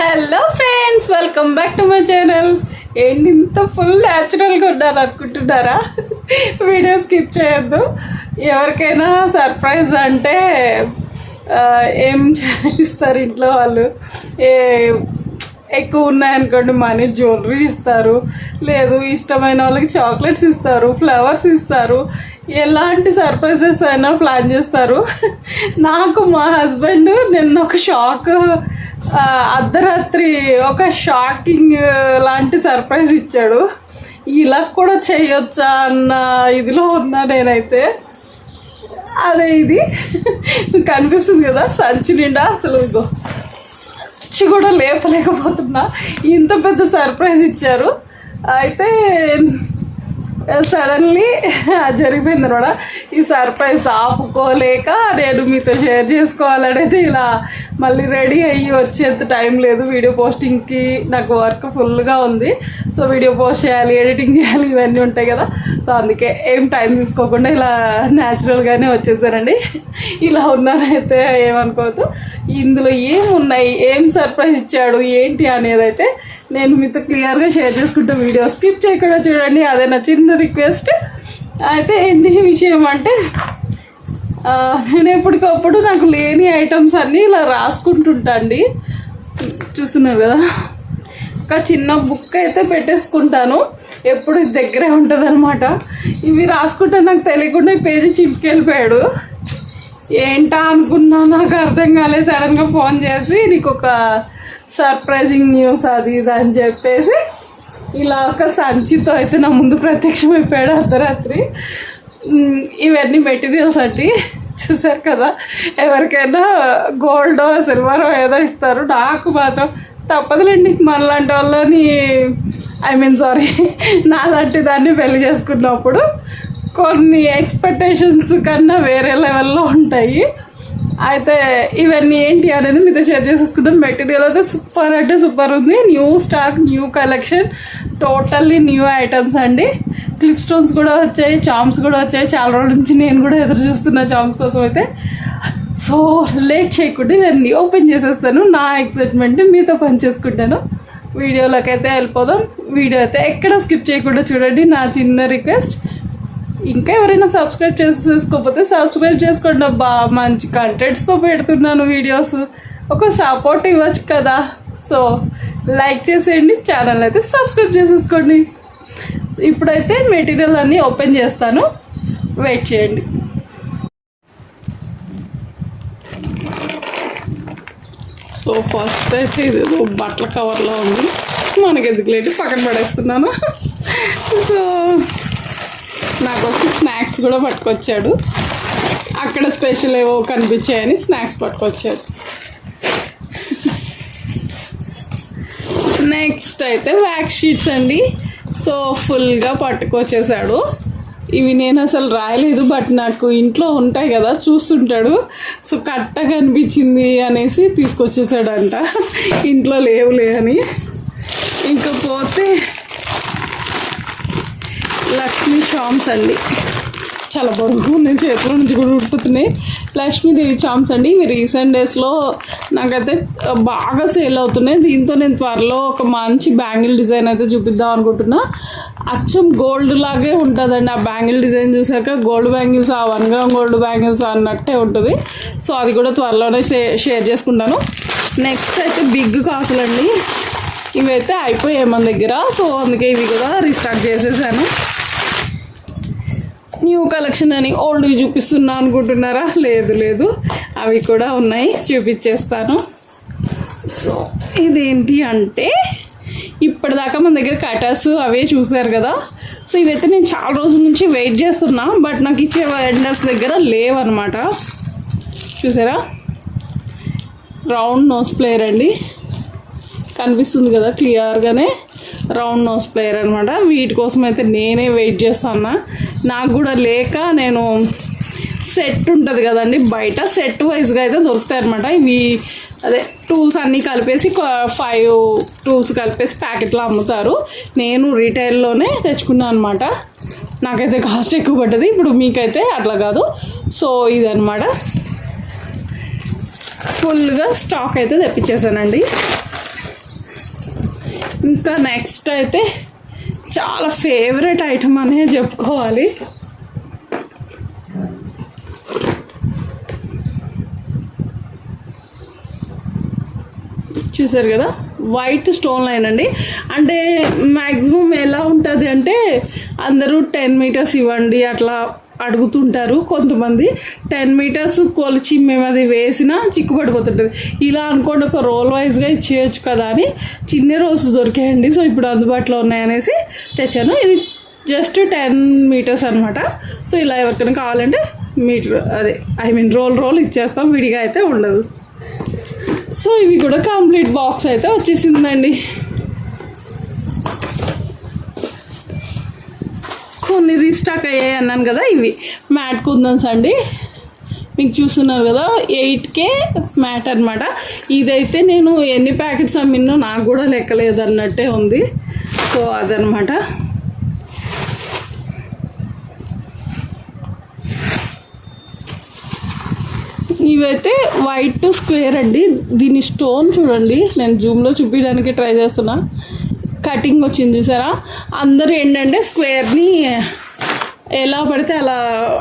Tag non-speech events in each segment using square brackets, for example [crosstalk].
Hello friends welcome back to my channel ఏంటి ఇంత full న్యాచురల్గా ఉన్నారు అనుకుంటున్నారా? వీడియో స్కిప్ చేయొద్దు. ఎవరికైనా సర్ప్రైజ్ అంటే ఏం ఇస్తారు ఇంట్లో వాళ్ళు? ఏ ఎక్కువ ఉన్నాయనుకోండి మనీ జ్యువెలరీ ఇస్తారు. లేదు ఇష్టమైన వాళ్ళకి చాక్లెట్స్ ఇస్తారు ఫ్లవర్స్ ఇస్తారు. ఎలాంటి సర్ప్రైజెస్ అయినా ప్లాన్ చేస్తారు. నాకు మా హస్బెండ్ నిన్న ఒక షాక్ అర్ధరాత్రి ఒక షాకింగ్ లాంటి సర్ప్రైజ్ ఇచ్చాడు. ఇలా కూడా చేయొచ్చా అన్న ఇదిలో ఉన్నా నేనైతే. అదే ఇది. [laughs] కనిపిస్తుంది కదా సంచి నిండా అసలు ఇదో సంచి కూడా లేపలేకపోతున్నా. ఇంత పెద్ద సర్ప్రైజ్ ఇచ్చారు. అయితే సడన్లీ జరిగిపోయింది అనమాట. ఈ సర్ప్రైజ్ ఆపుకోలేక నేను మీతో షేర్ చేసుకోవాలనేది ఇలా మళ్ళీ రెడీ అయ్యి వచ్చేంత టైం లేదు. వీడియో పోస్టింగ్కి నాకు వర్క్ ఫుల్గా ఉంది. సో వీడియో పోస్ట్ చేయాలి ఎడిటింగ్ చేయాలి ఇవన్నీ ఉంటాయి కదా. సో అందుకే ఏం టైం తీసుకోకుండా ఇలా న్యాచురల్గానే వచ్చేసానండి. ఇలా ఉన్నానైతే ఏమనుకోవద్దు. ఇందులో ఏమున్నాయి? ఏం సర్ప్రైజ్ ఇచ్చాడు? ఏంటి అనేది అయితే నేను మీతో క్లియర్గా షేర్ చేసుకుంటా వీడియో స్కిప్ చేయకుండా చూడండి. అదే నా చిన్న రిక్వెస్ట్ అయితే ఏంటి విషయం అంటే నేను ఎప్పటికప్పుడు నాకు లేని ఐటమ్స్ అన్నీ ఇలా రాసుకుంటుంటా అండి. చూస్తున్నారు కదా. ఒక చిన్న బుక్ అయితే పెట్టేసుకుంటాను. ఎప్పుడు ఇది దగ్గరే ఉంటుంది అనమాట ఇవి రాసుకుంటే నాకు తెలియకుండా ఈ పేజీ చింపుకెళ్ళిపోయాడు ఏంటా అనుకున్నా నాకు అర్థం కాలేదు. సడన్గా ఫోన్ చేసి నీకు ఒక సర్ప్రైజింగ్ న్యూస్ అది ఇది అని చెప్పేసి ఇలా ఒక సంచితో అయితే నా ముందు ప్రత్యక్షమైపోయాడు అర్ధరాత్రి. ఇవన్నీ మెటీరియల్స్ అండి. చూసారు కదా? ఎవరికైనా గోల్డో సిల్వర్ ఏదో ఇస్తారు. నాకు మాత్రం తప్పదులేండి. మనలాంటి వాళ్ళని ఐ మీన్ సారీ నాలాంటి దాన్ని పెళ్ళి చేసుకున్నప్పుడు కొన్ని ఎక్స్పెక్టేషన్స్ కన్నా వేరే లెవెల్లో ఉంటాయి. అయితే ఇవన్నీ ఏంటి అనేది మీతో షేర్ చేసేసుకుంటాం మెటీరియల్ అయితే సూపర్ అంటే సూపర్ ఉంది. New stock new collection totally new items అండి. క్లిప్ స్టోన్స్ కూడా వచ్చాయి చామ్స్ కూడా వచ్చాయి. చాలా రోజుల నుంచి నేను కూడా ఎదురు చూస్తున్నా చామ్స్ కోసం అయితే సో లేట్ చేయకుండా నేను ఓపెన్ చేసేస్తాను. నా ఎక్సైట్మెంట్ మీతో పని చేసుకుంటాను వీడియోలోకి అయితే వెళ్ళిపోదాం. వీడియో అయితే ఎక్కడ స్కిప్ చేయకుండా చూడండి. నా చిన్న రిక్వెస్ట్ ఇంకా ఎవరైనా సబ్స్క్రైబ్ చేసుకోకపోతే సబ్స్క్రైబ్ చేసుకోండి అబ్బా. మంచి కంటెంట్స్తో పెడుతున్నాను వీడియోస్ ఒక సపోర్ట్ ఇవ్వచ్చు కదా. సో లైక్ చేసేయండి. ఛానల్ అయితే సబ్స్క్రైబ్ చేసేసుకోండి. ఇప్పుడైతే మెటీరియల్ అన్నీ ఓపెన్ చేస్తాను. వెయిట్ చేయండి. సో ఫస్ట్ అయితే ఇది ఏదో బట్టల కవర్లో ఉంది. మనకి ఎందుకులేటి పక్కన పడేస్తున్నాను. సో నాకు వచ్చి స్నాక్స్ కూడా పట్టుకొచ్చాడు. అక్కడ స్పెషల్ ఏవో కనిపించాయని స్నాక్స్ పట్టుకొచ్చాడు. నెక్స్ట్ అయితే వ్యాక్ షీట్స్ అండి. సో ఫుల్గా పట్టుకొచ్చేసాడు. ఇవి నేను అసలు రాయలేదు బట్ నాకు ఇంట్లో ఉంటాయి కదా చూస్తుంటాడు. సో కట్టగా అనిపించింది అనేసి తీసుకొచ్చేసాడంట. ఇంట్లో లేవులే అని. ఇంకా పోతే లక్ష్మీ షామ్స్ అండి చాలా బరువు నేను చేతుల నుంచి కూడా ఉంటున్నాయి లక్ష్మీదేవి చామ్స్ అండి. ఇవి రీసెంట్ డేస్లో నాకైతే బాగా సేల్ అవుతున్నాయి. దీంతో నేను త్వరలో ఒక మంచి బ్యాంగిల్ డిజైన్ అయితే చూపిద్దాం అనుకుంటున్నా. అచ్చం గోల్డ్ లాగే ఉంటుందండి. ఆ బ్యాంగిల్ డిజైన్ చూసాక గోల్డ్ బ్యాంగిల్స్ ఆ వన్ గ్రామ్ గోల్డ్ బ్యాంగిల్స్ అన్నట్టే ఉంటుంది. సో అది కూడా త్వరలోనే షే షేర్ చేసుకుంటాను. నెక్స్ట్ అయితే బిగ్ కాసులండి ఇవైతే అయిపోయాయి మన దగ్గర. సో అందుకే ఇవి కూడా రీస్టార్ట్ చేసేసాను. న్యూ కలెక్షన్ అని ఓల్డ్వి చూపిస్తున్నా అనుకుంటున్నారా? లేదు లేదు. అవి కూడా ఉన్నాయి. చూపించేస్తాను సో ఇదేంటి అంటే ఇప్పటిదాకా మన దగ్గర కటాస్ అవే చూశారు కదా. సో ఇవైతే నేను చాలా రోజుల నుంచి వెయిట్ చేస్తున్నా బట్ నాకు ఇచ్చే వెండర్స్ దగ్గర లేవన్నమాట. చూసారా? రౌండ్ నోస్ ప్లేయర్ అండి. కనిపిస్తుంది కదా క్లియర్గానే రౌండ్ నోస్ ప్లేయర్ అనమాట వీటి కోసం అయితే నేనే వెయిట్ చేస్తాను నాకు కూడా లేక నేను సెట్ ఉంటుంది కదండి. బయట సెట్ వైజ్గా అయితే దొరుకుతాయి అనమాట ఇవి అదే టూల్స్ అన్నీ కలిపేసి ఫైవ్ టూల్స్ కలిపేసి ప్యాకెట్లో అమ్ముతారు. నేను రీటైల్లోనే తెచ్చుకున్నాను అనమాట నాకైతే కాస్ట్ ఎక్కువ పడ్డది. ఇప్పుడు మీకైతే అట్లా కాదు. సో ఇదనమాట ఫుల్గా స్టాక్ అయితే తెప్పించేసానండి. ఇంకా నెక్స్ట్ అయితే చాలా ఫేవరెట్ ఐటమ్ అనే చెప్పుకోవాలి. చూసారు కదా? వైట్ స్టోన్ లైన్ అండి. అంటే మ్యాక్సిమం ఎలా ఉంటుంది అంటే అందరూ టెన్ మీటర్స్ ఇవ్వండి అట్లా అడుగుతుంటారు. కొంతమంది టెన్ మీటర్స్ కొలిచి మేము అది వేసినా చిక్కుపడిపోతుంటుంది. ఇలా అనుకోండి ఒక రోల్ వైజ్గా ఇచ్చేయచ్చు కదా అని చిన్న రోల్స్ దొరికాయండి. సో ఇప్పుడు అందుబాటులో ఉన్నాయనేసి తెచ్చాను. ఇది జస్ట్ టెన్ మీటర్స్ అనమాట సో ఇలా ఎవరికైనా కావాలంటే మీటర్ అదే ఐ మీన్ రోల్ రోల్ ఇచ్చేస్తాం. విడిగా అయితే ఉండదు. సో ఇవి కూడా కంప్లీట్ బాక్స్ అయితే వచ్చేసిందండి. కొన్ని రీస్టాక్ అయ్యాయి అన్నాను కదా ఇవి. మ్యాట్ కుందన్స్ అండి. మీకు చూస్తున్నారు కదా ఎయిట్ కే మ్యాట్ అనమాట ఇదైతే నేను ఎన్ని ప్యాకెట్స్ అమ్మినో నాకు కూడా లెక్కలేదు అన్నట్టే ఉంది. సో అదనమాట ఇవైతే వైట్ స్క్వేర్ అండి. దీని స్టోన్ చూడండి. నేను జూమ్లో చూపించడానికి ట్రై చేస్తున్నా. కటింగ్ వచ్చింది చూసారా? అందరూ ఏంటంటే స్క్వేర్ని ఎలా పడితే అలా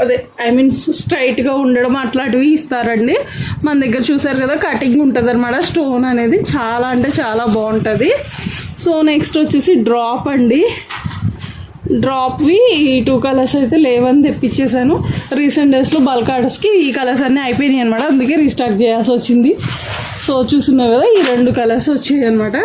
అదే ఐ మీన్ స్ట్రైట్గా ఉండడం అట్లాంటివి ఇస్తారండి. మన దగ్గర చూసారు కదా కటింగ్ ఉంటుంది అనమాట స్టోన్ అనేది చాలా అంటే చాలా బాగుంటుంది. సో నెక్స్ట్ వచ్చేసి డ్రాప్ అండి. డ్రాప్వి ఈ టూ కలర్స్ అయితే లేవని తెప్పించేసాను రీసెంట్ డేస్లో బల్క్ ఆర్డర్స్కి ఈ కలర్స్ అన్నీ అయిపోయినాయి అనమాట అందుకే రీస్టార్ట్ చేయాల్సి వచ్చింది. సో చూస్తున్నారు కదా ఈ రెండు కలర్స్ వచ్చాయి అనమాట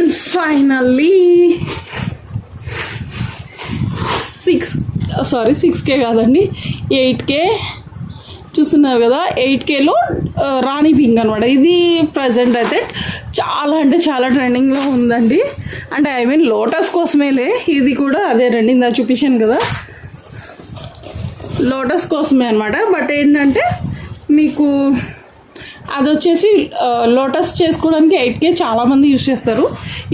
and finally six sorry six K కాదండి. ఎయిట్ కే చూస్తున్నారు కదా ఎయిట్ కేలో uh, రాణి పింక్ అనమాట ఇది ప్రజెంట్ అయితే చాలా అంటే చాలా ట్రెండింగ్లో ఉందండి. అంటే ఐ మీన్ లోటస్ కోసమేలే ఇది కూడా అదేనండి ఇందా చూపించాను కదా. లోటస్ కోసమే అనమాట బట్ ఏంటంటే మీకు అది వచ్చేసి లోటస్ చేసుకోవడానికి ఎయిట్ కే చాలామంది యూస్ చేస్తారు.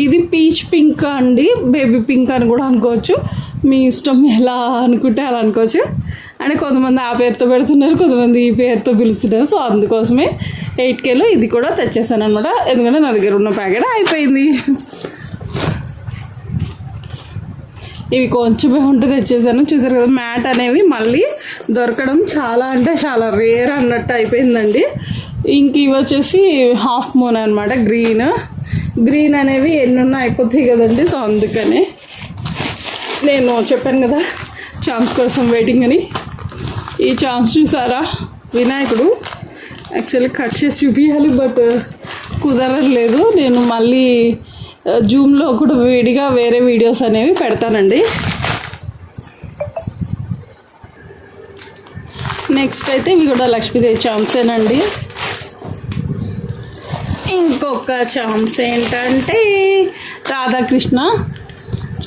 ఇది పీచ్ పింక్ అండి బేబీ పింక్ అని కూడా అనుకోవచ్చు. మీ ఇష్టం ఎలా అనుకుంటే అలా అనుకోవచ్చు. అంటే కొంతమంది ఆ పేరుతో పెడుతున్నారు కొంతమంది ఈ పేరుతో పిలుస్తున్నారు. సో అందుకోసమే ఎయిట్ కేలో ఇది కూడా తెచ్చేసాను అనమాట ఎందుకంటే నా దగ్గర ఉన్న ప్యాకెట్ అయిపోయింది. ఇవి కొంచెమే ఉంటే తెచ్చేసాను. చూసారు కదా మ్యాట్ అనేవి మళ్ళీ దొరకడం చాలా అంటే చాలా రేర్ అన్నట్టు అయిపోయిందండి. ఇంక ఇవి వచ్చేసి హాఫ్ మూన్ అనమాట గ్రీన్. గ్రీన్ అనేవి ఎన్ని అయిపోతాయి కదండి సో అందుకనే నేను చెప్పాను కదా చామ్స్ కోసం వెయిటింగ్ అని. ఈ చామ్స్ చూసారా? వినాయకుడు. యాక్చువల్లీ కట్ చేసి చూపించాలి బట్ కుదరలేదు. నేను మళ్ళీ జూమ్లో కూడా విడిగా వేరే వీడియోస్ అనేవి పెడతానండి. నెక్స్ట్ అయితే ఇవి కూడా లక్ష్మీదేవి చామ్సేనండి ఇంకొక చాంప్స్ ఏంటంటే రాధాకృష్ణ.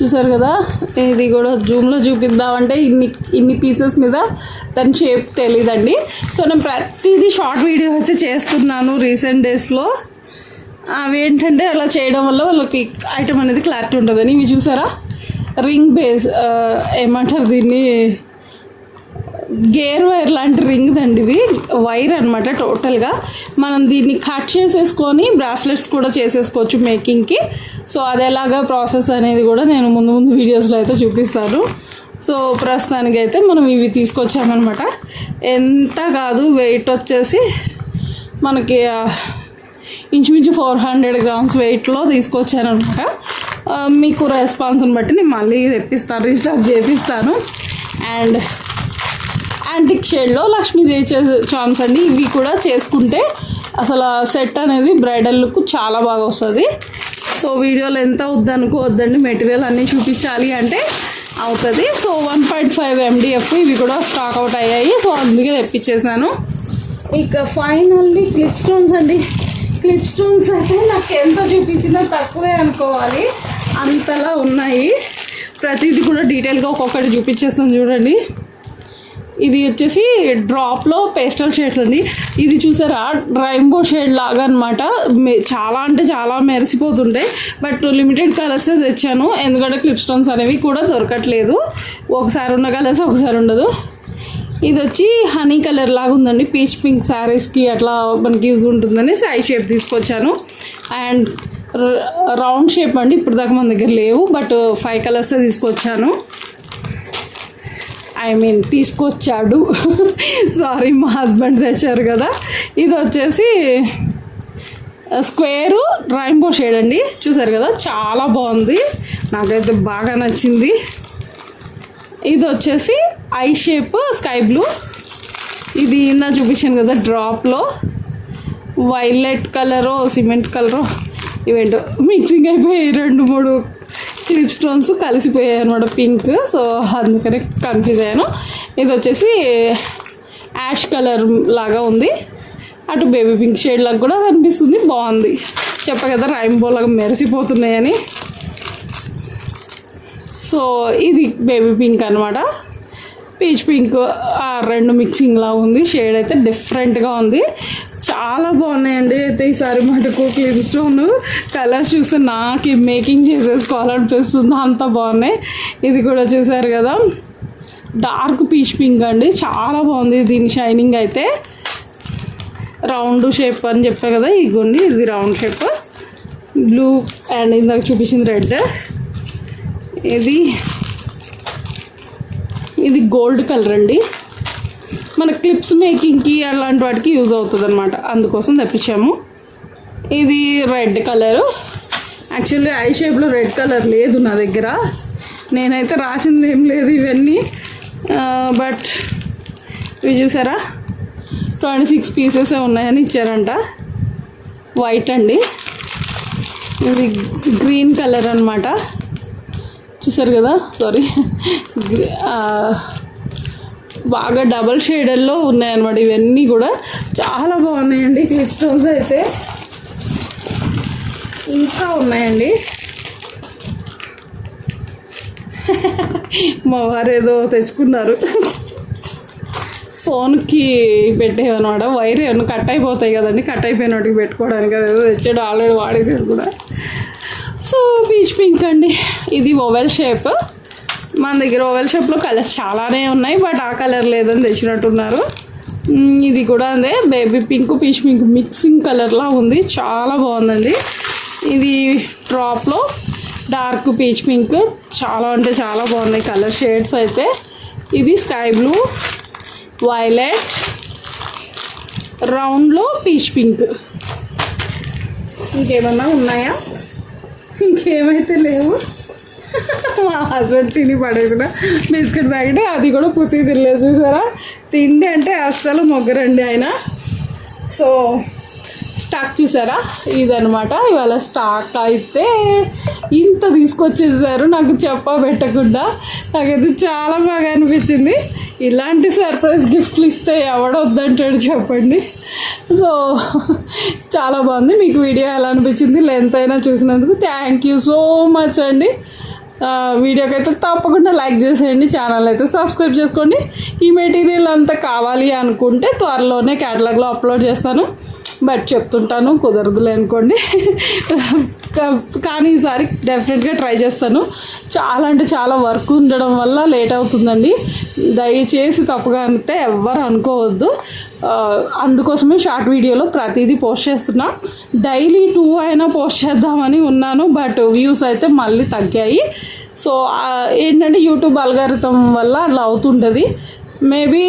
చూసారు కదా? ఇది కూడా జూమ్లో చూపిద్దామంటే ఇన్ని ఇన్ని పీసెస్ మీద దాని షేప్ తెలియదండి సో నేను ప్రతిదీ షార్ట్ వీడియో అయితే చేస్తున్నాను రీసెంట్ డేస్లో అవి ఏంటంటే అలా చేయడం వల్ల వాళ్ళకి ఐటమ్ అనేది క్లారిటీ ఉంటుందని. ఇవి చూసారా? రింగ్ బేస్ ఏమంటారు దీన్ని? గేర్ వైర్ లాంటి రింగ్ దండి ఇది. వైర్ అనమాట టోటల్గా మనం దీన్ని కట్ చేసేసుకొని బ్రాస్లెట్స్ కూడా చేసేసుకోవచ్చు మేకింగ్కి సో అది ఎలాగా ప్రాసెస్ అనేది కూడా నేను ముందు ముందు వీడియోస్లో అయితే చూపిస్తాను. సో ప్రస్తుతానికి అయితే మనం ఇవి తీసుకొచ్చామన్నమాట. ఎంత కాదు వెయిట్ వచ్చేసి మనకి ఇంచుమించు ఫోర్ హండ్రెడ్ గ్రామ్స్ వెయిట్లో తీసుకొచ్చానమాట మీకు రెస్పాన్స్ని బట్టి నేను మళ్ళీ తెప్పిస్తాను రీస్టాక్ చేపిస్తాను. అండ్ యాంటిక్ షేడ్లో లక్ష్మీదేవి చే- అండి. ఇవి కూడా చేసుకుంటే అసలు సెట్ అనేది బ్రైడల్ లుక్ చాలా బాగా వస్తుంది. సో వీడియోలో ఎంత వద్దనుకోవద్దండి మెటీరియల్ అన్నీ చూపించాలి అంటే అవుతుంది. So one point five MDF ఇవి కూడా స్టాక్ అవుట్ అయ్యాయి. సో అందుకే తెప్పించేసాను ఇక ఫైనల్లీ క్లిప్ స్టోన్స్ అండి. క్లిప్ స్టోన్స్ అయితే నాకు ఎంత చూపించినా తక్కువే అనుకోవాలి. అంతలా ఉన్నాయి. ప్రతిదీ కూడా డీటెయిల్గా ఒక్కొక్కటి చూపించేస్తాను చూడండి. ఇది వచ్చేసి డ్రాప్లో పేస్టల్ షేడ్స్ అండి. ఇది చూసారా? రైంబో షేడ్ లాగా అనమాట చాలా అంటే చాలా మెరిసిపోతుంటాయి బట్ లిమిటెడ్ కలర్స్ తెచ్చాను. ఎందుకంటే క్లిప్ స్టోన్స్ అనేవి కూడా దొరకట్లేదు. ఒకసారి ఉన్న కలర్స్ ఒకసారి ఉండదు. ఇది వచ్చి హనీ కలర్ లాగా ఉందండి. పీచ్ పింక్ శారీస్కి అట్లా మనకి యూజ్ ఉంటుందని సై షేప్ తీసుకొచ్చాను. అండ్ రౌండ్ షేప్ అండి. ఇప్పుడు దాకా మన దగ్గర లేవు. బట్ ఫైవ్ కలర్స్ తీసుకొచ్చాను. ఐ మీన్ తీసుకొచ్చాడు. [laughs] సారీ మా హస్బెండ్ తెచ్చారు కదా. ఇది వచ్చేసి స్క్వేరు రైన్బో షేడ్ అండి. చూసారు కదా? చాలా బాగుంది. నాకైతే బాగా నచ్చింది. ఇది వచ్చేసి ఐ షేప్ స్కై బ్లూ ఇది నా చూపించాను కదా డ్రాప్లో వైలెట్ కలరు సిమెంట్ కలరు ఇవేంటో మిక్సింగ్ అయిపోయి రెండు మూడు లిప్ స్టోన్స్ కలిసిపోయాయి అనమాట పింక్ సో అందుకనే కన్ఫ్యూజ్ అయ్యాను. ఇది వచ్చేసి యాష్ కలర్ లాగా ఉంది. అటు బేబీ పింక్ షేడ్ లాగా కూడా కనిపిస్తుంది. బాగుంది. చెప్ప కదా రైంబో లాగా మెరిసిపోతున్నాయని. సో ఇది బేబీ పింక్ అనమాట పీచ్ పింక్ రెండు మిక్సింగ్లా ఉంది. షేడ్ అయితే డిఫరెంట్గా ఉంది. చాలా బాగున్నాయండి. అయితే ఈసారి మటుకు క్లిప్ స్టోన్ కలర్స్ చూస్తే నాకు మేకింగ్ చేసేసుకోవాలనిపిస్తుంది? అంత బాగున్నాయి. ఇది కూడా చూసారు కదా. డార్క్ పీచ్ పింక్ అండి. చాలా బాగుంది దీని షైనింగ్ అయితే. రౌండ్ షేప్ అని చెప్పా కదా ఇగోండి ఇది రౌండ్ షేప్ బ్లూ అండ్ ఇందాక చూపించింది రెడ్ ఇది ఇది గోల్డ్ కలర్ అండి. మన క్లిప్స్ మేకింగ్కి అలాంటి వాటికి యూజ్ అవుతుంది అనమాట అందుకోసం తెప్పించాము. ఇది రెడ్ కలరు యాక్చువల్లీ ఐ షేప్లో రెడ్ కలర్ లేదు నా దగ్గర. నేనైతే రాసింది ఏం లేదు ఇవన్నీ. బట్ ఇవి చూసారా? ట్వంటీ సిక్స్ పీసెస్ ఉన్నాయని ఇచ్చారంట. వైట్ అండి. ఇది గ్రీన్ కలర్ అనమాట చూసారు కదా? సారీ [laughs] బాగా డబల్ షేడర్లో ఉన్నాయన్నమాట. ఇవన్నీ కూడా చాలా బాగున్నాయండి. క్లిప్ స్టోన్స్ అయితే ఇంకా ఉన్నాయండి. మా వారు ఏదో తెచ్చుకున్నారు. ఫోన్కి పెట్టేవన్నమాట. వైర్ ఏమన్నా కట్ అయిపోతాయి కదండి. కట్ అయిపోయిన వాటికి పెట్టుకోవడానికి ఏదో తెచ్చాడు ఆల్రెడీ వాడేసాడు కూడా. సో బీచ్ పింక్ అండి. ఇది ఓవెల్ షేప్. మన దగ్గర ఓవెల్ షేప్లో కలర్స్ చాలానే ఉన్నాయి బట్ ఆ కలర్ లేదని తెచ్చినట్టున్నారు. ఇది కూడా అదే baby pink peach pink mixing కలర్లా ఉంది చాలా బాగుందండి. ఇది డ్రాప్లో డార్క్ పీచ్ పింక్ చాలా అంటే చాలా బాగున్నాయి కలర్ షేడ్స్ అయితే. ఇది స్కై బ్లూ వైలెట్ రౌండ్లో పీచ్ పింక్. ఇంకేమన్నా ఉన్నాయా? ఇంకేమైతే లేవు? మా హస్బెండ్ తిని పడేసిన బిస్కెట్ ప్యాకెట్ అది కూడా పుత్తి తినలేదు చూసారా? తిండి అంటే అస్సలు మొగ్గరండి ఆయన. సో స్టాక్ చూసారా? ఇదనమాట ఇవాళ స్టాక్ అయితే ఇంత తీసుకొచ్చేసారు నాకు చెప్ప పెట్టకుండా. నాకైతే చాలా బాగా అనిపించింది. ఇలాంటి సర్ప్రైజ్ గిఫ్ట్లు ఇస్తే ఎవడొద్దంటాడు చెప్పండి. సో చాలా బాగుంది. మీకు వీడియో ఎలా అనిపించింది? లెంత్ అయినా చూసినందుకు థ్యాంక్ యూ సో మచ్ అండి. వీడియోకి అయితే తప్పకుండా లైక్ చేసేయండి ఛానల్ అయితే సబ్స్క్రైబ్ చేసుకోండి. ఈ మెటీరియల్ అంతా కావాలి అనుకుంటే త్వరలోనే క్యాటలాగ్లో అప్లోడ్ చేస్తాను. బట్ చెప్తుంటాను కుదరదులే అనుకోండి. [laughs] కానీ ఈసారి డెఫినెట్గా ట్రై చేస్తాను. చాలా అంటే చాలా వర్క్ ఉండడం వల్ల లేట్ అవుతుందండి. దయచేసి తప్పుగా అంతే ఎవ్వరు అనుకోవద్దు. అందుకోసమే షార్ట్ వీడియోలో ప్రతిదీ పోస్ట్ చేస్తున్నా. డైలీ టూ అయినా పోస్ట్ చేద్దామని ఉన్నాను బట్ వ్యూస్ అయితే మళ్ళీ తగ్గాయి. సో ఏంటంటే యూట్యూబ్ అల్గారితం వల్ల అలా అవుతుంటుంది. మేబీ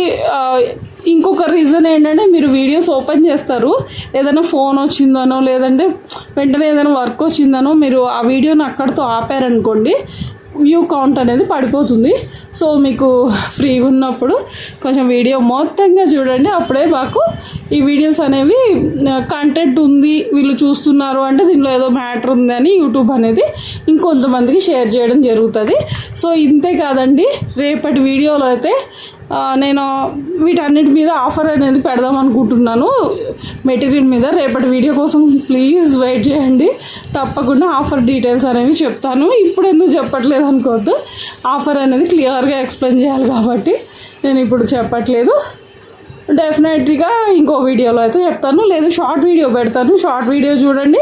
ఇంకొక రీజన్ ఏంటంటే మీరు వీడియోస్ ఓపెన్ చేస్తారు. ఏదైనా ఫోన్ వచ్చిందనో లేదంటే వెంటనే ఏదైనా వర్క్ వచ్చిందనో మీరు ఆ వీడియోని అక్కడితో ఆపారనుకోండి వ్యూ కౌంట్ అనేది పడిపోతుంది. సో మీకు ఫ్రీగా ఉన్నప్పుడు కొంచెం వీడియో మొత్తంగా చూడండి. అప్పుడే మాకు ఈ వీడియోస్ అనేవి కంటెంట్ ఉంది వీళ్ళు చూస్తున్నారు అంటే దీనిలో ఏదో మ్యాటర్ ఉంది అని యూట్యూబ్ అనేది ఇంకొంతమందికి షేర్ చేయడం జరుగుతుంది. సో ఇంతే కాదండి. రేపటి వీడియోలో అయితే నేను వీటన్నిటి మీద ఆఫర్ అనేది పెడదాం అనుకుంటున్నాను. మెటీరియల్ మీద రేపటి వీడియో కోసం ప్లీజ్ వెయిట్ చేయండి. తప్పకుండా ఆఫర్ డీటెయిల్స్ అనేవి చెప్తాను. ఇప్పుడు ఎందుకు చెప్పట్లేదు అనుకోవద్దు. ఆఫర్ అనేది క్లియర్గా ఎక్స్ప్లెయిన్ చేయాలి కాబట్టి నేను ఇప్పుడు చెప్పట్లేదు. డెఫినెట్గా ఇంకో వీడియోలో అయితే చెప్తాను. లేదు షార్ట్ వీడియో పెడతాను. షార్ట్ వీడియో చూడండి.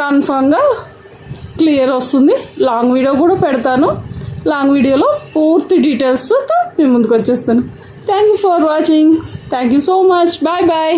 కన్ఫామ్గా క్లియర్ వస్తుంది. లాంగ్ వీడియో కూడా పెడతాను. లాంగ్ వీడియోలో పూర్తి డీటెయిల్స్తో మేము ముందుకు వచ్చేస్తాను. Thank you for watching thank you so much bye bye